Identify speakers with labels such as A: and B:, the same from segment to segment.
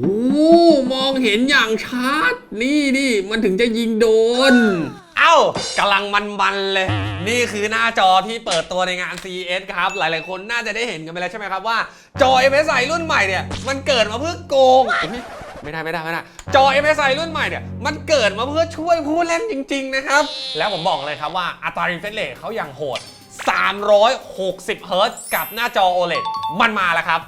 A: โอ้มองเห็นอย่างชัด นี่นี่มันถึงจะยิงโดน เอ้ากำลังมันๆเลย นี่คือหน้าจอที่เปิดตัวในงาน CES ครับ หลายๆ คนน่าจะได้เห็นกันไปแล้วใช่ไหมครับว่าจอ MSI รุ่นใหม่เนี่ย มันเกิดมาเพื่อโกง ไม่ได้ไม่ได้ไม่ได้จอ MSI รุ่นใหม่เนี่ย มันเกิดมาเพื่อช่วยผู้เล่นจริง ๆ นะครับ แล้วผมบอกเลยครับว่าอัตรา refresh rate เขาอย่างโหด 360 เฮิร์ตซ์กับหน้าจอ OLED มันมาแล้วครับ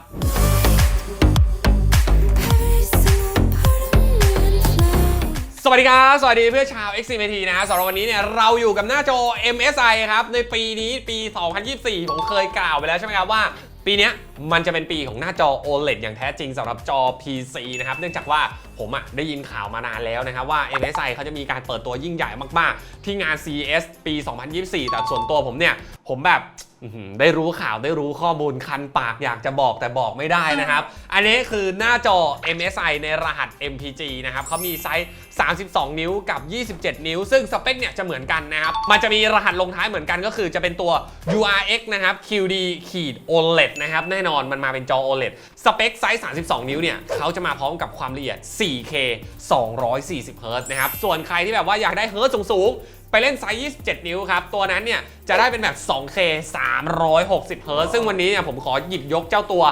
A: วัสดีครับ สวัสดีเพื่อนชาว XCMT นะฮะสำหรับวันนี้เนี่ยเราอยู่กับหน้าจอ MSI ครับ ในปีนี้ปี 2024 ผมเคยกล่าวไปแล้วใช่ไหมครับว่า ปีนี้ มันจะเป็นปีของหน้าจอ OLED อย่างแท้จริงสำหรับจอ PC นะครับ เนื่องจากว่าผมอะได้ยินข่าวมานานแล้วนะครับว่า MSI เขาจะมีการเปิดตัวยิ่งใหญ่มาก ๆ ที่งาน CES ปี 2024 แต่ส่วนตัวผมเนี่ย ผมแบบได้รู้ข่าวได้รู้ข้อมูลคันปากอยากจะบอกแต่บอกไม่ได้นะครับ อันนี้คือหน้าจอ MSI ในรหัส MPG นะครับเขามีไซส์ 32 นิ้วกับ 27 นิ้ว ซึ่งสเปคเนี่ยจะเหมือนกันนะครับ มันจะมีรหัสลงท้ายเหมือนกันก็คือจะเป็นตัว URX นะครับ QD ขีด OLED นะครับแน่นอนมันมาเป็นจอ OLED สเปคไซส์ 32 นิ้วเนี่ยเขาจะมาพร้อมกับความละเอียด 4K 240 Hz นะครับ ส่วนใครที่แบบว่าอยากได้เฮิร์ตสูงๆไปเล่นไซส์ 27 นิ้วครับ ตัวนั้นเนี่ยจะได้เป็นแบบ 2K 360เฮิร์ตซึ่งวันนี้เนี่ยผมขอหยิบยกเจ้าตัว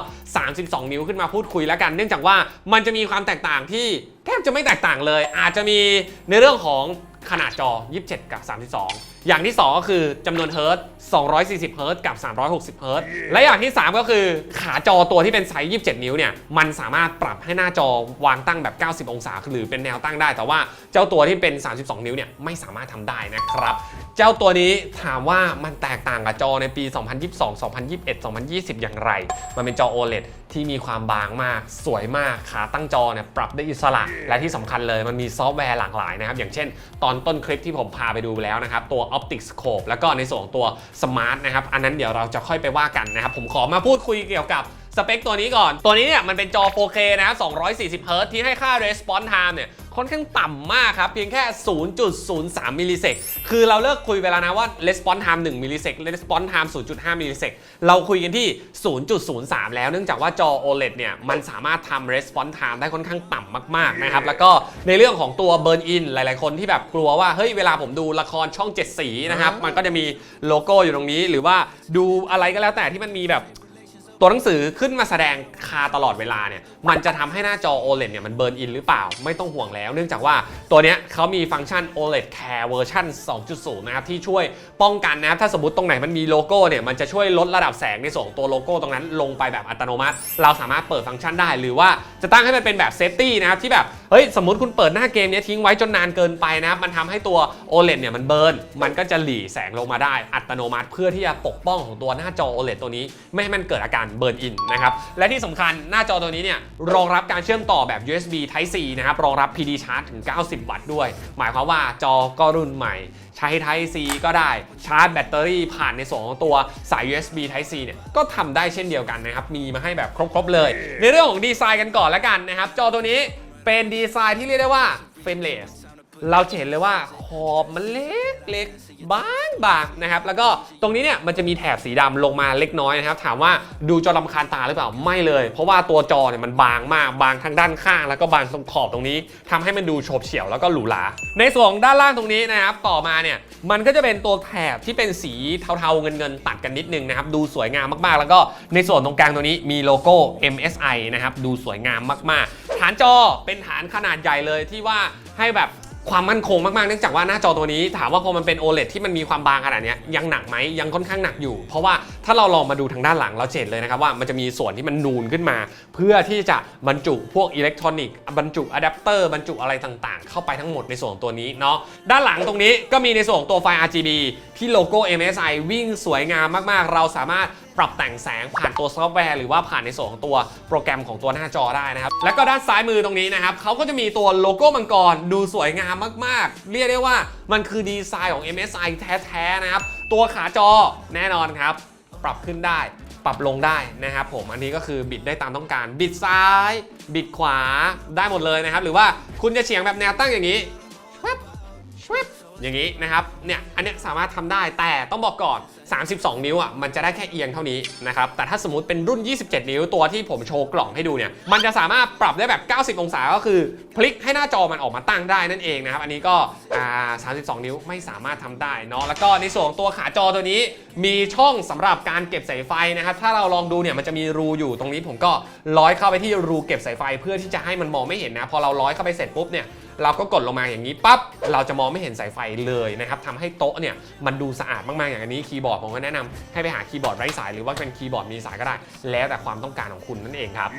A: 32 นิ้วขึ้นมาพูดคุยแล้วกัน เนื่องจากว่ามันจะมีความแตกต่างที่แทบจะไม่แตกต่างเลย อาจจะมีในเรื่องของขนาดจอ 27 กับ 32 อย่างที่ 2 ก็คือจำนวนเฮิร์ต240เฮิร์ตกับ 360เฮิร์ตและอย่างที่ 3 ก็คือขาจอตัวที่เป็นไซส์ 27 นิ้วเนี่ย มันสามารถปรับให้หน้าจอวางตั้งแบบ 90 องศา หรือเป็นแนวตั้งได้ แต่ว่าเจ้าตัวที่เป็น 32 นิ้วเนี่ย ไม่สามารถทำได้นะครับ เจ้าตัวนี้ถามว่ามันแตกต่างกับจอในปี 2022 2021 2020 อย่างไร มันเป็นจอ OLED ที่มีความบางมาก สวยมาก ขาตั้งจอเนี่ยปรับได้อิสระ และที่สำคัญเลยมันมีซอฟต์แวร์หลากหลายนะครับ อย่างเช่น ตอนต้นคลิปที่ผมพาไปดูแล้วนะครับ ตัว Optic Scope แล้วก็ในส่วนของตัวสมาร์ทนะครับ อันนั้นเดี๋ยวเราจะค่อยไปว่ากันนะครับ ผมขอมาพูดคุยเกี่ยวกับสเปคตัวนี้ก่อน ตัวนี้เนี่ยมันเป็นจอ 4K นะครับ240 Hz ที่ให้ค่า response time เนี่ย ค่อนข้างต่ำมากครับ เพียงแค่ 0.03มิลลิเซกคือเราเลิกคุยไปแล้วนะว่า response time 1มิลลิเซก response time 0.5มิลลิเซกเราคุยกันที่ 0.03 แล้วเนื่องจากว่าจอ OLED เนี่ยมันสามารถทำ response time ได้ค่อนข้างต่ำมากๆนะครับ แล้วก็ในเรื่องของตัว burn in หลายๆ คนที่แบบกลัวว่า เฮ้ย เวลาผมดูละครช่อง 7 สีนะครับ มันก็จะมีโลโก้อยู่ตรงนี้ หรือว่าดูอะไรก็แล้วแต่ที่มันมีแบบ ตัวหนังสือขึ้นมาแสดงคาตลอดเวลาเนี่ยมันจะทำให้หน้าจอ OLED เนี่ยมันเบิร์นอินหรือเปล่าไม่ต้องห่วงแล้ว เนื่องจากว่าตัวเนี้ยเขามีฟังก์ชัน OLED Care เวอร์ชัน2.0 นะครับที่ช่วยป้องกันนะครับถ้าสมมติตรงไหนมันมีโลโก้เนี่ยมันจะช่วยลดระดับแสงในส่วนของตัวโลโก้ตรงนั้นลงไปแบบอัตโนมัติ เราสามารถเปิดฟังก์ชันได้ หรือว่าจะตั้งให้มันเป็นแบบเซฟตี้นะครับที่แบบเฮ้ยสมมติคุณเปิดหน้าเกมเนี้ยทิ้งไว้จนนานเกินไปนะครับมันทำให้ตัว OLED เนี่ยมันเบิร์นมันก็จะหลีแสงลงมาได้อัตโนมัติ เพื่อที่จะปกป้องของตัวหน้าจอ OLED ตัวนี้ ไม่ให้มันเกิดอาการเบิร์นอินนะครับ และที่สำคัญหน้าจอตัวนี้เนี่ยรองรับการเชื่อมต่อแบบ USB Type C นะครับรองรับ PD Charge ถึง 90 วัตต์ด้วย หมายความว่าจอก็รุ่นใหม่ ใช้ Type C ก็ได้ชาร์จแบตเตอรี่ผ่านในส่วนของตัวสาย USB Type C เนี่ยก็ทำได้เช่นเดียวกันนะครับ มีมาให้แบบครบๆเลย ในเรื่องของดีไซน์กันก่อนแล้วกันนะครับ จอตัวนี้เป็นดีไซน์ที่เรียกได้ว่า frameless เเราจะเห็นเลยว่าขอบมันเล็กเล็กบางบางนะครับ แล้วก็ตรงนี้เนี่ยมันจะมีแถบสีดำลงมาเล็กน้อยนะครับ ถามว่าดูจอลำคาญตาหรือเปล่าไม่เลย เพราะว่าตัวจอเนี่ยมันบางมากบางทั้งด้านข้าง แล้วก็บางตรงขอบตรงนี้ทำให้มันดูโฉบเฉี่ยวแล้วก็หรูหราในส่วนด้านล่างตรงนี้นะครับ ต่อมาเนี่ยมันก็จะเป็นตัวแถบที่เป็นสีเทาๆเงินๆตัดกันนิดนึงนะครับดูสวยงามมากๆ แล้วก็ในส่วนตรงกลางตัวนี้มีโลโก้ MSI นะครับดูสวยงามมากๆ ฐานจอเป็นฐานขนาดใหญ่เลยที่ว่าให้แบบ ความมั่นคงมากๆ เนื่องจากว่าหน้าจอตัวนี้ถามว่าพอมันเป็น OLED ที่มันมีความบางขนาดนี้ยังหนักไหมยังค่อนข้างหนักอยู่ เพราะว่าถ้าเราลองมาดูทางด้านหลังเราเห็นเลยนะครับว่ามันจะมีส่วนที่มันนูนขึ้นมา เพื่อที่จะบรรจุพวกอิเล็กทรอนิกส์บรรจุอะแดปเตอร์บรรจุอะไรต่างๆ เข้าไปทั้งหมดในส่วนของตัวนี้เนาะด้านหลังตรงนี้ก็มีในส่วนของตัวไฟ RGB ที่โลโก้ MSI วิ่งสวยงามมากๆ เราสามารถ ปรับแต่งแสงผ่านตัวซอฟต์แวร์หรือว่าผ่านในส่วนของตัวโปรแกรมของตัวหน้าจอได้นะครับ แล้วก็ด้านซ้ายมือตรงนี้นะครับเขาก็จะมีตัวโลโก้มังกรดูสวยงามมากๆ เรียกได้ว่ามันคือดีไซน์ของ MSI แท้ๆนะครับ ตัวขาจอแน่นอนครับ ปรับขึ้นได้ ปรับลงได้นะครับผมอันนี้ก็คือบิดได้ตามต้องการ บิดซ้าย บิดขวาได้หมดเลยนะครับ หรือว่าคุณจะเฉียงแบบแนวตั้งอย่างนี้ชวบชวบอย่างนี้นะครับเนี่ยอันนี้สามารถทำได้แต่ต้องบอกก่อน32 นิ้วอะมันจะได้แค่เอียงเท่านี้นะครับแต่ถ้าสมมติเป็นรุ่น 27 นิ้วตัวที่ผมโชว์กล่องให้ดูเนี่ยมันจะสามารถปรับได้แบบ 90 องศาก็คือ พลิกให้หน้าจอมันออกมาตั้งได้นั่นเองนะครับอันนี้ก็อ่า32 นิ้วไม่สามารถทำได้เนาะแล้วก็ในส่วนของตัวขาจอตัวนี้ มีช่องสำหรับการเก็บสายไฟนะครับถ้าเราลองดูเนี่ยมันจะมีรูอยู่ตรงนี้ผมก็ร้อยเข้าไปที่รูเก็บสายไฟ เพื่อที่จะให้มันมองไม่เห็นนะพอเราร้อยเข้าไปเสร็จปุ๊บเนี่ยเราก็กดลงมาอย่างนี้ปั๊บเราจะมองไม่เห็นสายไฟเลยนะครับทำให้โต๊ะเนี่ยมันดูสะอาดมากๆอย่างนี้คีย์บอร์ดผมก็แนะนำให้ไปหาคีย์บอร์ดไร้สายหรือว่าเป็นคีย์บอร์ดมีสายก็ได้ แล้วแต่ความต้องการของคุณนั่นเองครับ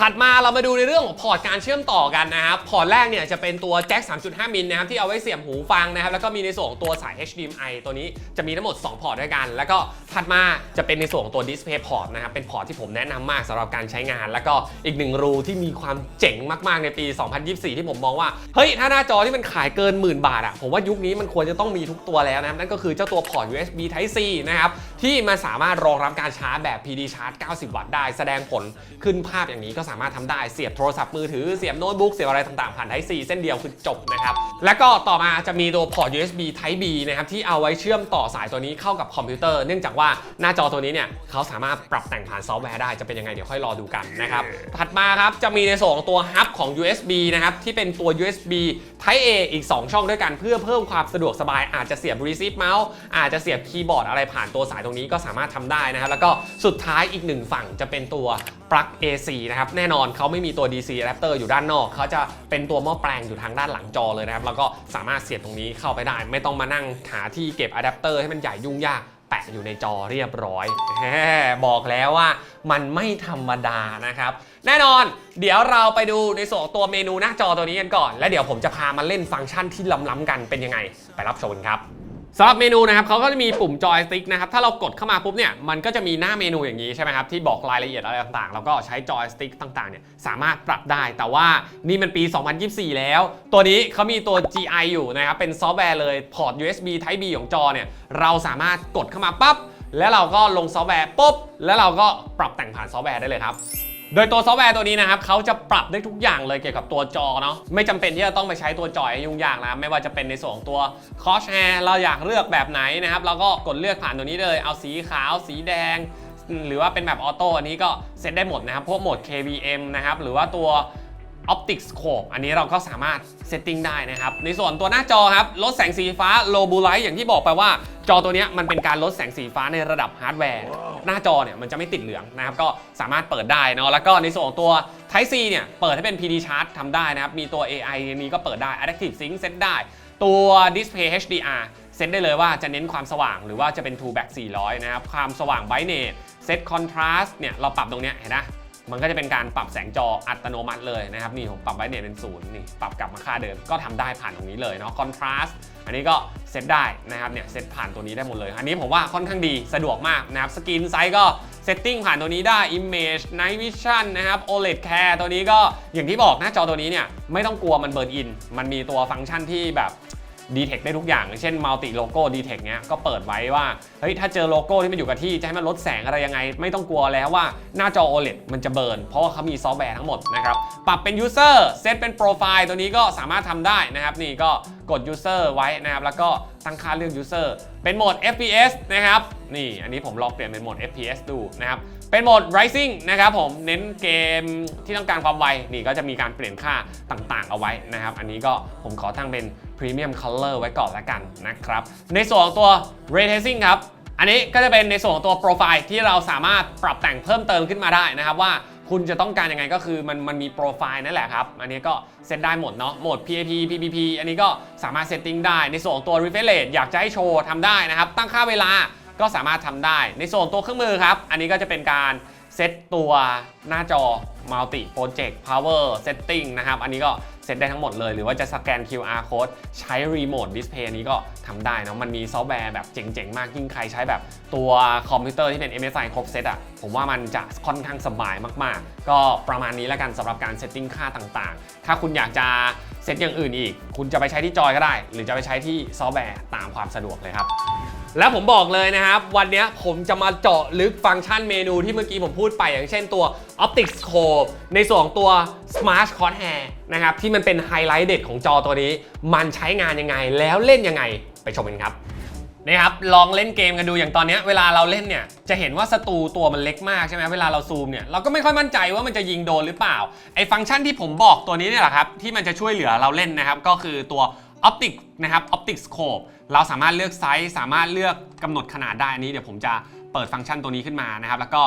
A: ถัดมาเรามาดูในเรื่องของพอร์ตการเชื่อมต่อกันนะครับพอร์ตแรกเนี่ยจะเป็นตัวแจ็ค 3.5 มิลนะครับที่เอาไว้เสียบหูฟังนะครับแล้วก็มีในส่วนของตัวสาย HDMI ตัวนี้จะมีทั้งหมด 2 พอร์ตด้วยกัน แล้วก็ถัดมาจะเป็นในส่วนของตัว Display Port นะครับเป็นพอร์ตที่ผมแนะนำมากสำหรับการใช้งาน แล้วก็อีกหนึ่งรูที่มีความเจ๋งมากๆในปี 2024 ที่ผมมองว่าเฮ้ยถ้าหน้าจอที่มันขายเกินหมื่นบาทอะผมว่ายุคนี้มันควรจะต้องมีทุกตัวแล้วนะครับนั่นก็คือเจ้าตัวพอร์ต USB Type C นะครับที่มันสามารถรองรับการชาร์จแบบ PD Charge 90 วัตต์ได้ แสดงผลขึ้นภาพอย่างนี้ก็สามารถทำได้เสียบโทรศัพท์มือถือเสียบโน้ตบุ๊กเสียบอะไรต่างๆผ่าน Type C เส้นเดียวคือจบนะครับแล้วก็ต่อมาจะมีตัวพอร์ต USB Type B นะครับที่เอาไว้เชื่อมต่อสายตัวนี้เข้ากับคอมพิวเตอร์ เนื่องจากว่าหน้าจอตัวนี้เนี่ยเขาสามารถปรับแต่งผ่านซอฟต์แวร์ได้จะเป็นยังไงเดี๋ยวค่อยรอดูกันนะครับถัดมาครับจะมีในส่วนของตัวฮับของ USB นะครับที่เป็นตัว USB Type A อีก 2 ช่องด้วยกันเพื่อเพิ่มความสะดวกสบายอาจจะเสียบ receive mouse อาจจะเสียบคีย์บอร์ดอะไรผ่านตัวสายตรงนี้ก็สามารถทำได้นะครับ แล้วก็สุดท้ายอีกหนึ่งฝั่งจะเป็นตัวปลั๊ก AC นะครับ แน่นอนเขาไม่มีตัว DC adapter อยู่ด้านนอก เขาจะเป็นตัวหม้อแปลงอยู่ทางด้านหลังจอเลยนะครับ แล้วก็สามารถเสียบตรงนี้เข้าไปได้ ไม่ต้องมานั่งหาที่เก็บอะแดปเตอร์ให้มันใหญ่ยุ่งยากแปะอยู่ในจอเรียบร้อยบอกแล้วว่ามันไม่ธรรมดานะครับ แน่นอน เดี๋ยวเราไปดูในส่วนตัวเมนูหน้าจอตัวนี้กันก่อน แล้วเดี๋ยวผมจะพามาเล่นฟังก์ชันที่ล้ำๆกันเป็นยังไง ไปรับชมครับ สำหรับเมนูนะครับเขาก็จะมีปุ่มจอยสติ๊กนะครับถ้าเรากดเข้ามาปุ๊บเนี่ยมันก็จะมีหน้าเมนูอย่างนี้ใช่ไหมครับที่บอกรายละเอียดอะไรต่างๆ แล้วก็ใช้จอยสติ๊กต่างๆเนี่ยสามารถปรับได้ แต่ว่านี่มันปี 2024 แล้ว ตัวนี้เขามีตัว GI อยู่นะครับเป็นซอฟต์แวร์เลยพอร์ต USB Type B ของจอเนี่ยเราสามารถกดเข้ามาปั๊บแล้วเราก็ลงซอฟต์แวร์ปุ๊บแล้วเราก็ปรับแต่งผ่านซอฟต์แวร์ได้เลยครับ โดยตัวซอฟต์แวร์ตัวนี้นะครับเขาจะปรับได้ทุกอย่างเลยเกี่ยวกับตัวจอเนาะไม่จำเป็นที่จะต้องไปใช้ตัวจอยยุ่งยากนะไม่ว่าจะเป็นในส่วนของตัวคอชแฮร์เราอยากเลือกแบบไหนนะครับเราก็กดเลือกผ่านตัวนี้เลยเอาสีขาว สีแดง หรือว่าเป็นแบบออโต้อันนี้ก็เซตได้หมดนะครับพวกโหมด KVM นะครับหรือว่าตัว Optics Scope อันนี้เราก็สามารถเซตติ้งได้นะครับ ในส่วนตัวหน้าจอครับ ลดแสงสีฟ้า Low Blue Light อย่างที่บอกไปว่า จอตัวเนี้ยมันเป็นการลดแสงสีฟ้าในระดับฮาร์ดแวร์ หน้าจอเนี่ยมันจะไม่ติดเหลืองนะครับ ก็สามารถเปิดได้เนาะ แล้วก็ในส่วนของตัว Type C เนี่ย เปิดให้เป็น PD Chart ทำได้นะครับ มีตัว AI อันนี้ก็เปิดได้ Adaptive Sync เซตได้ ตัว Display HDR เซตได้เลยว่าจะเน้นความสว่างหรือว่าจะเป็น True Back 400 นะครับ ความสว่าง Brightness เซต Contrast เนี่ยเราปรับตรงเนี้ยเห็นนะ มันก็จะเป็นการปรับแสงจออัตโนมัติเลยนะครับนี่ผมปรับไว้เนี่ยเป็นศูนย์นี่ปรับกลับมาค่าเดิมก็ทำได้ผ่านตรงนี้เลยเนาะคอนทราสต์อันนี้ก็เซตได้นะครับเนี่ยเซตผ่านตัวนี้ได้หมดเลย อันนี้ผมว่าค่อนข้างดีสะดวกมากนะครับสกรีนไซส์ก็เซตติ้งผ่านตัวนี้ได้ Image Night Vision นะครับ OLED Care ตัวนี้ก็อย่างที่บอกหน้าจอตัวนี้เนี่ยไม่ต้องกลัวมันเบิร์นอิน มันมีตัวฟังก์ชันที่แบบ ดีเทคได้ทุกอย่าง เช่นมัลติโลโก้ดีเทคเนี้ยก็เปิดไว้ว่าเฮ้ยถ้าเจอโลโก้ที่มันอยู่กับที่จะให้มันลดแสงอะไรยังไง ไม่ต้องกลัวแล้วว่าหน้าจอ OLED มันจะเบิร์นเพราะว่าเขามีซอฟต์แวร์ทั้งหมดนะครับปรับเป็น User เซตเป็นโปรไฟล์ตัวนี้ก็สามารถทำได้นะครับนี่ก็กด User ไว้นะครับแล้วก็ตั้งค่าเลือก User เป็นโหมด FPS นะครับนี่อันนี้ผมลองเปลี่ยนเป็นโหมด FPS ดูนะครับ เป็นโหมด Rising นะครับผมเน้นเกมที่ต้องการความไว นี่ก็จะมีการเปลี่ยนค่าต่างๆ เอาไว้นะครับ อันนี้ก็ผมขอตั้งเป็น Premium Color ไว้ก่อนละกันนะครับ ในส่วนของตัว Ray Tracing ครับ อันนี้ก็จะเป็นในส่วนของตัวโปรไฟล์ที่เราสามารถปรับแต่งเพิ่มเติมขึ้นมาได้นะครับว่าคุณจะต้องการยังไงก็คือมันมันมีโปรไฟล์นั่นแหละครับ อันนี้ก็เซตได้หมดเนาะโหมด PAP PPP อันนี้ก็สามารถเซตติ้งได้ในส่วนของตัว refresh rate อยากจะให้โชว์ทำได้นะครับ ตั้งค่าเวลา ก็สามารถทำได้ ในส่วนตัวเครื่องมือครับ อันนี้ก็จะเป็นการเซตตัวหน้าจอ multi project power setting นะครับ อันนี้ก็เซตได้ทั้งหมดเลย หรือว่าจะสแกน QR code ใช้ remote display อันนี้ก็ทำได้นะมันมีซอฟต์แวร์แบบเจ๋งๆ มาก ยิ่งใครใช้แบบตัวคอมพิวเตอร์ที่เป็น MSI ครบเซตอะ ผมว่ามันจะค่อนข้างสบายมากๆ ก็ประมาณนี้แล้วกันสำหรับการเซตติ้งค่าต่างๆ ถ้าคุณอยากจะเซตอย่างอื่นอีก คุณจะไปใช้ที่จอยก็ได้ หรือจะไปใช้ที่ซอฟต์แวร์ตามความสะดวกเลยครับ แล้วผมบอกเลยนะครับ วันนี้ผมจะมาเจาะลึกฟังก์ชันเมนูที่เมื่อกี้ผมพูดไปอย่างเช่นตัว Optics Scope ในส่วนของตัว Smart Crosshair นะครับที่มันเป็นไฮไลท์เด็ดของจอตัวนี้ มันใช้งานยังไงแล้วเล่นยังไงไปชมกันครับนี่ครับลองเล่นเกมกันดูอย่างตอนนี้เวลาเราเล่นเนี่ยจะเห็นว่าศัตรูตัวมันเล็กมากใช่ไหมเวลาเราซูมเนี่ยเราก็ไม่ค่อยมั่นใจว่ามันจะยิงโดนหรือเปล่าไอ้ฟังก์ชันที่ผมบอกตัวนี้เนี่ยแหละครับที่มันจะช่วยเหลือเราเล่นนะครับก็คือตัว Optic นะครับ Optic Scope เราสามารถเลือกไซส์สามารถเลือกกำหนดขนาดได้อันนี้เดี๋ยวผมจะเปิดฟังก์ชันตัวนี้ขึ้นมานะครับ แล้วก็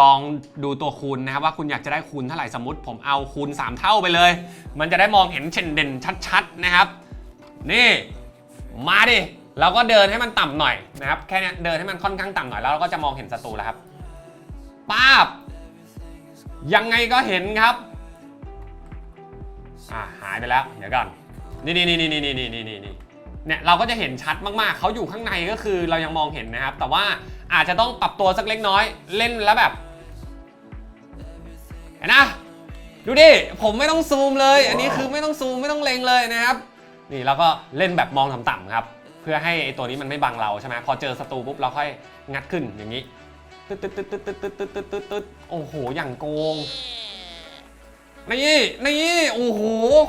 A: ลองดูตัวคูณนะครับว่าคุณอยากจะได้คูณเท่าไหร่สมมติผมเอาคูณ 3 เท่าไปเลย มันจะได้มองเห็นเช่นเด่นชัดๆนะครับ นี่มาดิเราก็เดินให้มันต่ำหน่อยนะครับแค่นี้เดินให้มันค่อนข้างต่ำหน่อยแล้วเราก็จะมองเห็นศัตรูแล้วครับป้าบยังไงก็เห็นครับอ่าหายไปแล้วเดี๋ยวก่อนนี่นี่นี่นี่นี่นี่นี่นี่ เนี่ยเราก็จะเห็นชัดมากๆ เขาอยู่ข้างในก็คือเรายังมองเห็นนะครับ แต่ว่าอาจจะต้องปรับตัวสักเล็กน้อยเล่นแล้วแบบเห็นนะดูดิ ผมไม่ต้องซูมเลย อันนี้คือไม่ต้องซูมไม่ต้องเล็งเลยนะครับ นี่เราก็เล่นแบบมองต่ำๆครับ เพื่อให้ไอตัวนี้มันไม่บังเราใช่ไหมพอเจอศัตรูปุ๊บเราค่อยงัดขึ้นอย่างนี้ตึ๊ดตึ๊ดตึ๊ดตึ๊ดตึ๊ดตึ๊ดตึ๊ดตึ๊ดตึ๊ดโอ้โหอย่างโกง นี่นี่โอ้โห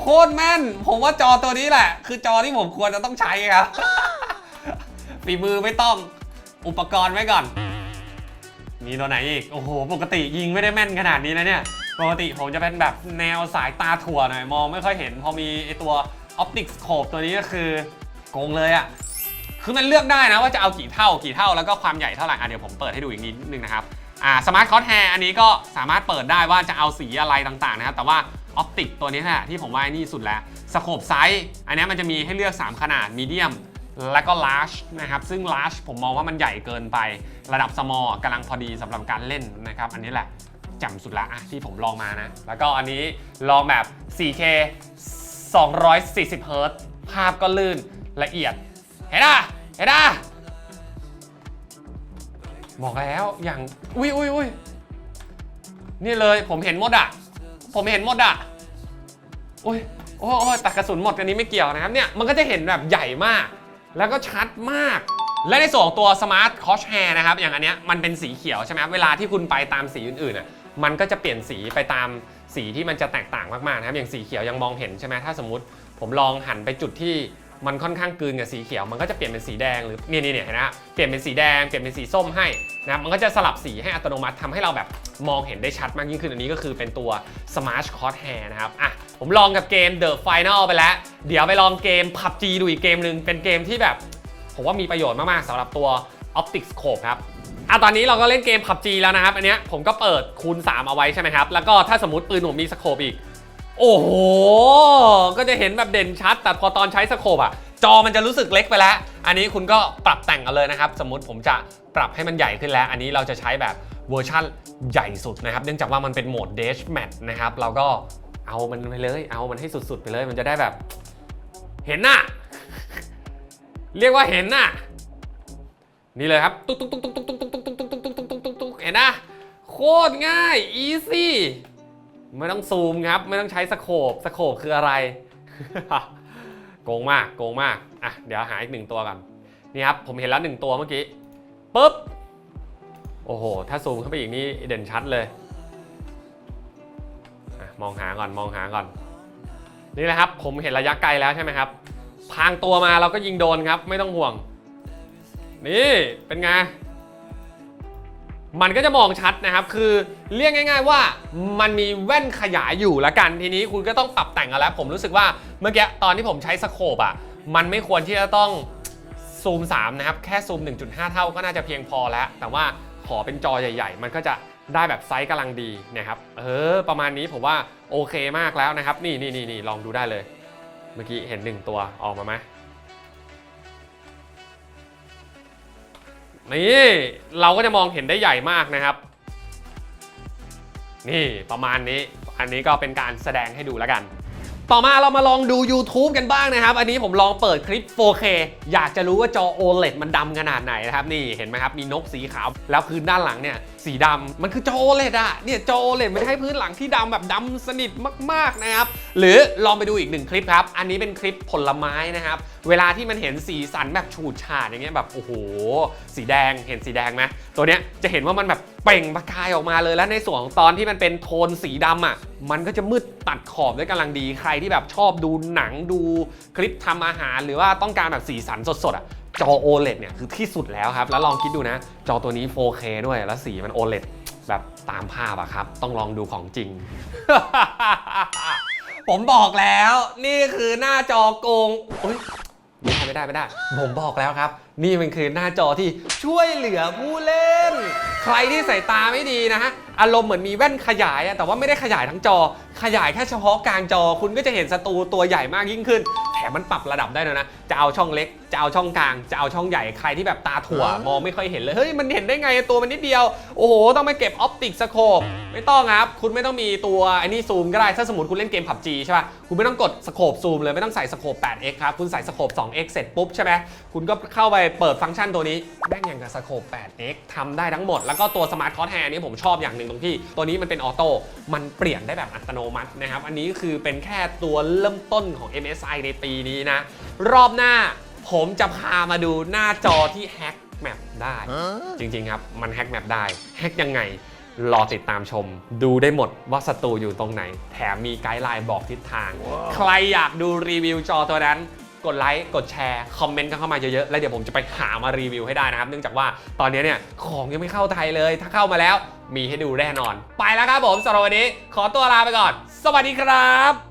A: โคตรแม่น ผมว่าจอตัวนี้แหละ คือจอที่ผมควรจะต้องใช้ครับ ฝีมือไม่ต้อง อุปกรณ์ไว้ก่อน มีตัวไหนอีก โอ้โห ปกติยิงไม่ได้แม่นขนาดนี้นะเนี่ย ปกติผมจะเป็นแบบแนวสายตาถั่วหน่อย มองไม่ค่อยเห็น พอมีไอตัว Optics Scope ตัวนี้ก็คือโกงเลยอะคือมันเลือกได้นะว่าจะเอากี่เท่ากี่เท่าแล้วก็ความใหญ่เท่าไหร่อะเดี๋ยวผมเปิดให้ดูอีกนิดนึงนะครับ อ่า Smart Crosshair อันนี้ก็สามารถเปิดได้ว่าจะเอาสีอะไรต่างๆนะครับ แต่ว่า Optic ตัวนี้แหละที่ผมว่านี่สุดแล้วสโคปไซส์อันนี้มันจะมีให้เลือก 3 ขนาด Medium แล้วก็ large นะครับ ซึ่ง large ผมมองว่ามันใหญ่เกินไประดับ small กำลังพอดีสำหรับการเล่นนะครับ อันนี้แหละจ่มสุดละอะที่ผมลองมานะ แล้วก็อันนี้ลองแบบ 4K 240เฮิร์ตภาพก็ลื่นละเอียด เห็นอะเห็นอะ บอกแล้วอย่างอุ้ยอุ้ยอุ้ยนี่เลยผมเห็นหมดอะ ผมเห็นหมดอะอุ้ยโอ้โอ้ยตัดกระสุนหมดอันนี้ไม่เกี่ยวนะครับเนี่ยมันก็จะเห็นแบบใหญ่มาก แล้วก็ชัดมาก และในส่วนของตัว Smart Cross Hair นะครับอย่างอันเนี้ยมันเป็นสีเขียวใช่ไหมเวลาที่คุณไปตามสีอื่นๆอะมันก็จะเปลี่ยนสีไปตามสีที่มันจะแตกต่างมากๆนะครับอย่างสีเขียวยังมองเห็นใช่ไหมถ้าสมมติผมลองหันไปจุดที่ มันค่อนข้างกลืนกับสีเขียว มันก็จะเปลี่ยนเป็นสีแดงหรือเนี่ยเนี่ยเห็นไหมฮะเปลี่ยนเป็นสีแดงเปลี่ยนเป็นสีส้มให้นะมันก็จะสลับสีให้อัตโนมัติทำให้เราแบบมองเห็นได้ชัดมากยิ่งขึ้นอันนี้ก็คือเป็นตัว Smart Cross Hair นะครับอะผมลองกับเกม The Final ไปแล้ว เดี๋ยวไปลองเกม PUBG ดูอีกเกมหนึ่งเป็นเกมที่แบบ ผมว่ามีประโยชน์มากๆสำหรับตัว Optics Scope ครับอะตอนนี้เราก็เล่นเกม PUBG แล้วนะครับ อันเนี้ยผมก็เปิดคูณ 3 เอาไว้ใช่ไหมครับ แล้วก็ถ้าสมมติปืนผมมีสโคปอีก โอ้โห ก็จะเห็นแบบเด่นชัด แต่พอตอนใช้สโคปอะจอมันจะรู้สึกเล็กไปแล้ว อันนี้คุณก็ปรับแต่งเอาเลยนะครับ สมมติผมจะปรับให้มันใหญ่ขึ้นแล้ว อันนี้เราจะใช้แบบเวอร์ชั่นใหญ่สุดนะครับ เนื่องจากว่ามันเป็นโหมด Dash Match นะครับ เราก็เอามันไปเลย เอามันให้สุดๆ ไปเลย มันจะได้แบบ เห็นน่ะ เรียกว่าเห็นน่ะ นี่เลยครับ ตุ๊กตุ๊กตุ๊กตุ๊กตุ๊กตุ๊กตุ๊กตุ๊กตุ๊กตุ๊กตุ๊กตุ๊กตุ๊กตุ๊กเห็นนะโคตรง่ายอีซี่ ไม่ต้องซูมครับ ไม่ต้องใช้สโคปสโคปคืออะไร โกงมากโกงมากอะเดี๋ยวหาอีกหนึ่งตัวกันนี่ครับผมเห็นแล้วหนึ่งตัวเมื่อกี้ปุ๊บโอ้โห ถ้าซูมเข้าไปอีกนี่เด่นชัดเลยอมองหาก่อนมองหาก่อน นี่แหละครับ ผมเห็นระยะไกลแล้วใช่ไหมครับพางตัวมาเราก็ยิงโดนครับ ไม่ต้องห่วง นี่เป็นไง มันก็จะมองชัดนะครับ คือเรียกง่าย ๆ ว่ามันมีแว่นขยายอยู่ละกัน ทีนี้คุณก็ต้องปรับแต่งแล้ว ผมรู้สึกว่าเมื่อกี้ตอนที่ผมใช้สโคปอะ มันไม่ควรที่จะต้องซูม 3 นะครับ แค่ซูม 1.5 เท่าก็น่าจะเพียงพอแล้ว แต่ว่าขอเป็นจอใหญ่ ๆ มันก็จะได้แบบไซส์กำลังดีนะครับ เออ ประมาณนี้ผมว่าโอเคมากแล้วนะครับ นี่นี่นี่นี่ลองดูได้เลย เมื่อกี้เห็นหนึ่งตัวออกมาไหม นี่เราก็จะมองเห็นได้ใหญ่มากนะครับ นี่ประมาณนี้ อันนี้ก็เป็นการแสดงให้ดูแล้วกัน ต่อมาเรามาลองดู YouTube กันบ้างนะครับ อันนี้ผมลองเปิดคลิป 4K อยากจะรู้ว่าจอ OLED มันดำขนาดไหนนะครับ นี่เห็นไหมครับ มีนกสีขาว แล้วพื้นด้านหลังเนี่ย สีดำมันคือจอ OLED อะเนี่ยจอ OLED มันให้พื้นหลังที่ดำแบบดำสนิทมากๆนะครับ หรือลองไปดูอีกหนึ่งคลิปครับ อันนี้เป็นคลิปผลไม้นะครับ เวลาที่มันเห็นสีสันแบบฉูดฉาดอย่างเงี้ยแบบโอ้โห สีแดงเห็นสีแดงไหมตัวเนี้ยจะเห็นว่ามันแบบเปล่งประกายออกมาเลยแล้วในส่วนของตอนที่มันเป็นโทนสีดำอะมันก็จะมืดตัดขอบได้กำลังดีใครที่แบบชอบดูหนังดูคลิปทำอาหาร หรือว่าต้องการแบบสีสันสดๆอะจอ OLED เนี่ยคือที่สุดแล้วครับ แล้วลองคิดดูนะ จอตัวนี้ 4K ด้วยแล้วสีมัน OLED แบบตามภาพอะครับ ต้องลองดูของจริง ผมบอกแล้ว นี่คือหน้าจอโกงอุ๊ยไม่ได้ไม่ได้ไม่ได้ ผมบอกแล้วครับ นี่มันคือหน้าจอที่ช่วยเหลือผู้เล่น ใครที่สายตาไม่ดีนะฮะ อารมณ์เหมือนมีแว่นขยายอะแต่ว่าไม่ได้ขยายทั้งจอ ขยายแค่เฉพาะกลางจอคุณก็จะเห็นศัตรูตัวใหญ่มากยิ่งขึ้น แถมมันปรับระดับได้ด้วยนะ จะเอาช่องเล็ก จะเอาช่องกลาง จะเอาช่องใหญ่ ใครที่แบบตาถั่วมองไม่ค่อยเห็นเลย เฮ้ย มันเห็นได้ไงตัวมันนิดเดียว โอ้โห ต้องไปเก็บออปติกสโคปไม่ต้องครับ คุณไม่ต้องมีตัวไอ้นี่ซูมก็ได้ ถ้าสมมติคุณเล่นเกม PUBG ใช่ป่ะ คุณไม่ต้องกดสโคปซูมเลย ไม่ต้องใส่สโคป 8x ครับ คุณใส่สโคป 2x เสร็จปุ๊บใช่ไหมคุณก็เข้าไปเปิดฟังก์ชันตัวนี้ แม่งอย่างกับสโคป 8x ทำได้ทั้งหมด แล้วก็ตัวสมาร์ทคอร์ h แฮร์นี้ผมชอบอย่างหนึ่งตรงที่ตัวนี้มันเป็นออโต้มันเปลี่ยนได้แบบอัตโนมัตินะครับ อันนี้คือเป็นแค่ตัวเริ่มต้นของ MSI ในปีนี้นะ รอบหน้าผมจะพามาดูหน้าจอที่แฮ็กแมปได้ จริงๆครับ มันแฮ็กแมปได้ แฮ็กยังไง รอติดตามชม ดูได้หมดว่าศัตรูอยู่ตรงไหน แถมมีไกด์ไลน์บอกทิศทาง ใครอยากดูรีวิวจอตัวนั้น กดไลค์ กดแชร์ คอมเมนต์กันเข้ามาเยอะๆ แล้วเดี๋ยวผมจะไปหามารีวิวให้ได้นะครับ เนื่องจากว่าตอนนี้เนี่ยของยังไม่เข้าไทยเลย ถ้าเข้ามาแล้วมีให้ดูแน่นอน ไปแล้วครับผมสำหรับวันนี้ ขอตัวลาไปก่อน สวัสดีครับ